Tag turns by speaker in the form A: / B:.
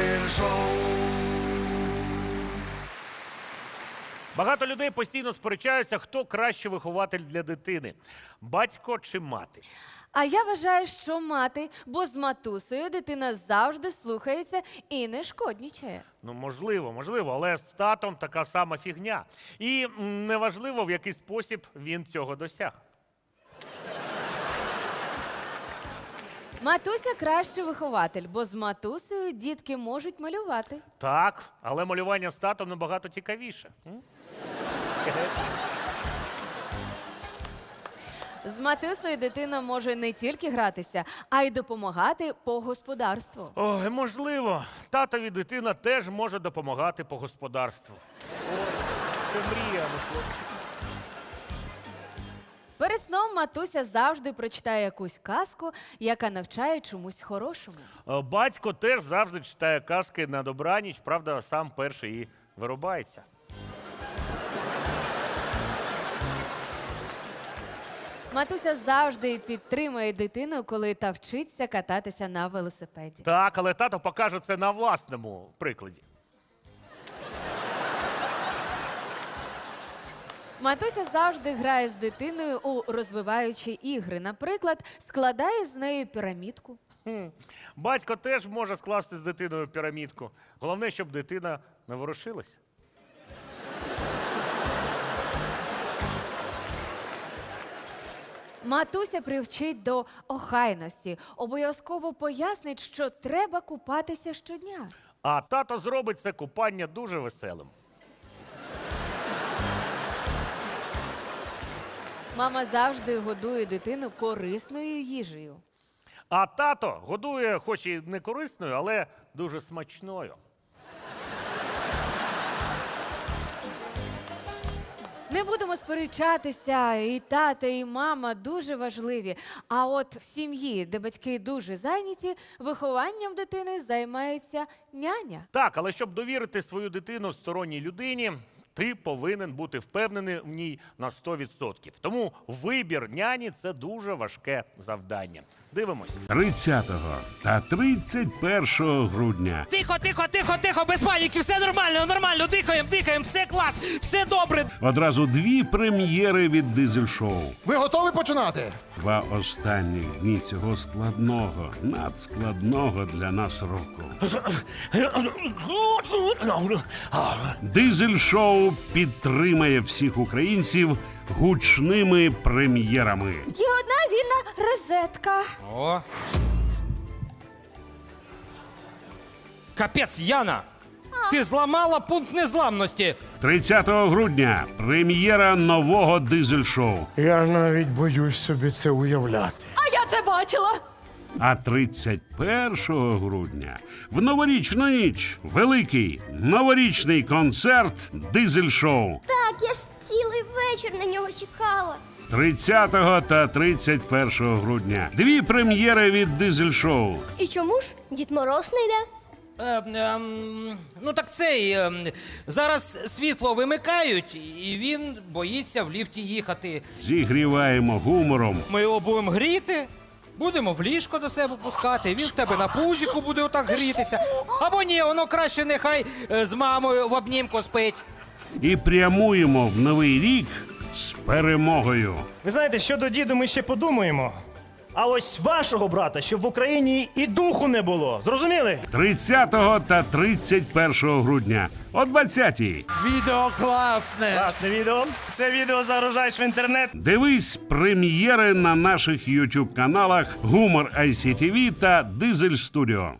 A: Дизель шоу.
B: Багато людей постійно сперечаються, хто кращий вихователь для дитини батько чи мати.
C: А я вважаю, що мати, бо з матусею дитина завжди слухається і не шкоднічає.
B: Ну, можливо, можливо, але з татом така сама фігня. І м, неважливо, в який спосіб він цього досяг.
C: Матуся кращий вихователь, бо з матусею дітки можуть малювати.
B: Так, але малювання з татом набагато цікавіше. М?
C: З матусею дитина може не тільки гратися, а й допомагати по господарству.
B: Ой, можливо, татові дитина теж може допомагати по господарству. Це мрія, хлопчик.
C: Перед сном матуся завжди прочитає якусь казку, яка навчає чомусь хорошому.
B: Е, Батько теж завжди читає казки на добраніч, правда, сам перший і вирубається.
C: Матуся завжди підтримує дитину, коли та вчиться кататися на велосипеді.
B: Так, але тато покаже це на власному прикладі.
C: Матуся завжди грає з дитиною у розвиваючі ігри. Наприклад, складає з нею пірамідку.
B: Батько теж може скласти з дитиною пірамідку. Головне, щоб дитина не ворушилась.
C: Матуся привчить до охайності, обов'язково пояснить, що треба купатися щодня.
B: А тато зробить це купання дуже веселим.
C: Мама завжди годує дитину корисною їжею.
B: А тато годує, хоч і не корисною, але дуже смачною.
C: Не будемо сперечатися, і тата, і мама дуже важливі. А от в сім'ї, де батьки дуже зайняті, вихованням дитини займається няня.
B: Так, але щоб довірити свою дитину сторонній людині, ти повинен бути впевнений в ній на 100%. Тому вибір няні це дуже важке завдання. Дивимось.
D: 30 та 31 грудня.
E: Тихо, тихо, тихо, тихо, без паніки, все нормально, нормально, дихаємо, дихаємо, все клас, все добре.
D: Одразу дві прем'єри від дизель-шоу.
A: Ви готові починати?
D: Два останні дні цього складного, надскладного для нас року. Дизель-шоу підтримає всіх українців гучними прем'єрами.
C: Є одна вільна розетка.
E: О. Капець, Яна! Ти зламала пункт незламності.
D: 30 грудня прем'єра нового дизель-шоу.
A: Я навіть боюсь собі це уявляти.
C: А я це бачила.
D: А 31 грудня в новорічну ніч великий новорічний концерт дизель-шоу.
F: Так, я ж цілий вечір на нього чекала.
D: 30 та 31 грудня. Дві прем'єри від дизель-шоу.
F: І чому ж Дід Мороз не йде?
E: Е, ем, ну так цей. ем, зараз світло вимикають, і він боїться в ліфті їхати.
D: Зігріваємо гумором.
E: Ми його будемо гріти, будемо в ліжко до себе пускати, він в тебе на пузіку буде отак грітися. Або ні, воно краще нехай е, з мамою в обнімку спить.
D: І прямуємо в новий рік з перемогою.
G: Ви знаєте, щодо діду ми ще подумаємо. А ось вашого брата, щоб в Україні і духу не було. Зрозуміли?
D: 30 та 31 грудня о 20-й.
A: Відео класне.
G: Класне відео. Це відео загружаєш в інтернет.
D: Дивись прем'єри на наших YouTube каналах Гумор ICTV та Дизель Студіо.